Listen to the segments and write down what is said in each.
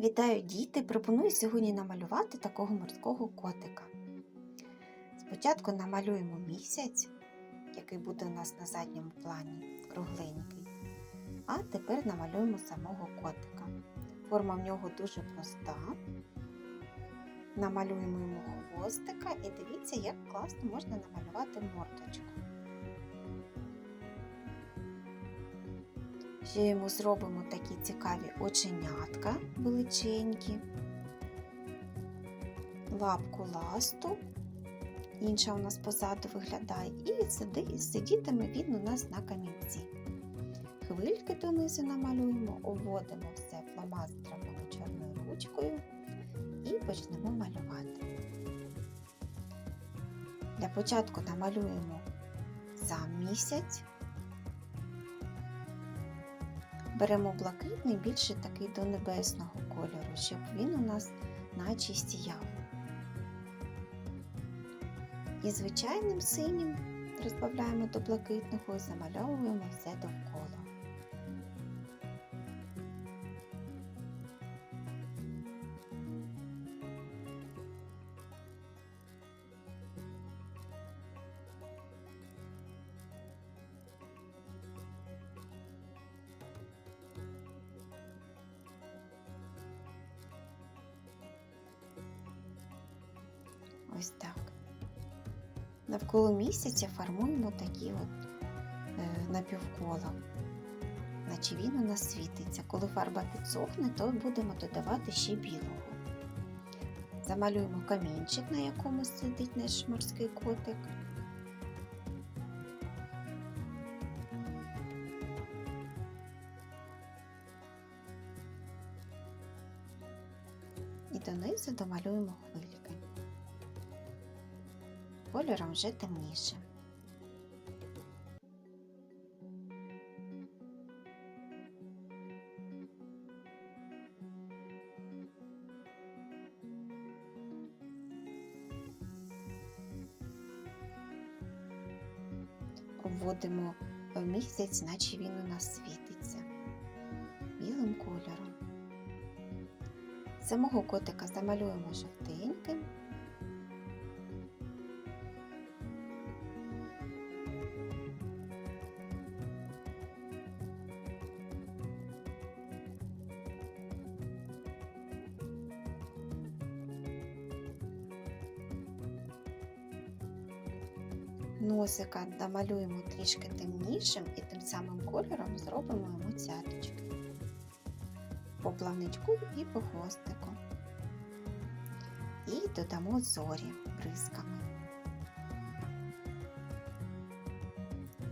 Вітаю діти! Пропоную сьогодні намалювати такого морського котика. Спочатку намалюємо місяць, який буде у нас на задньому плані, кругленький. А тепер намалюємо самого котика. Форма в нього дуже проста. Намалюємо йому хвостика і дивіться, як класно можна намалювати мордочку. Ще йому зробимо такі цікаві оченятка величенькі, лапку ласту, інша у нас позаду виглядає, і сиди, сидітиме він у нас на камінці. Хвильки донизу намалюємо, обводимо все фломастером чорною ручкою і почнемо малювати. Для початку намалюємо сам місяць. Беремо блакитний, більше такий до небесного кольору, щоб він у нас наче сіяв. І звичайним синім розбавляємо до блакитного і замальовуємо все довкола. Ось так. Навколо місяця формуємо такі от е, напівкола, наче він у нас світиться. Коли фарба підсохне, то будемо додавати ще білого. Замалюємо камінчик, на якому сидить наш морський котик. І донизу домалюємо хвильки. Кольором вже темніше. Обводимо в місяць, наче він у нас світиться білим кольором. Самого котика замалюємо жовтеньким. Носика намалюємо трішки темнішим і тим самим кольором зробимо йому цяточки по плавничку і по хвостику. І додамо зорі бризками.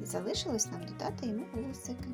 І залишилось нам додати йому вусики.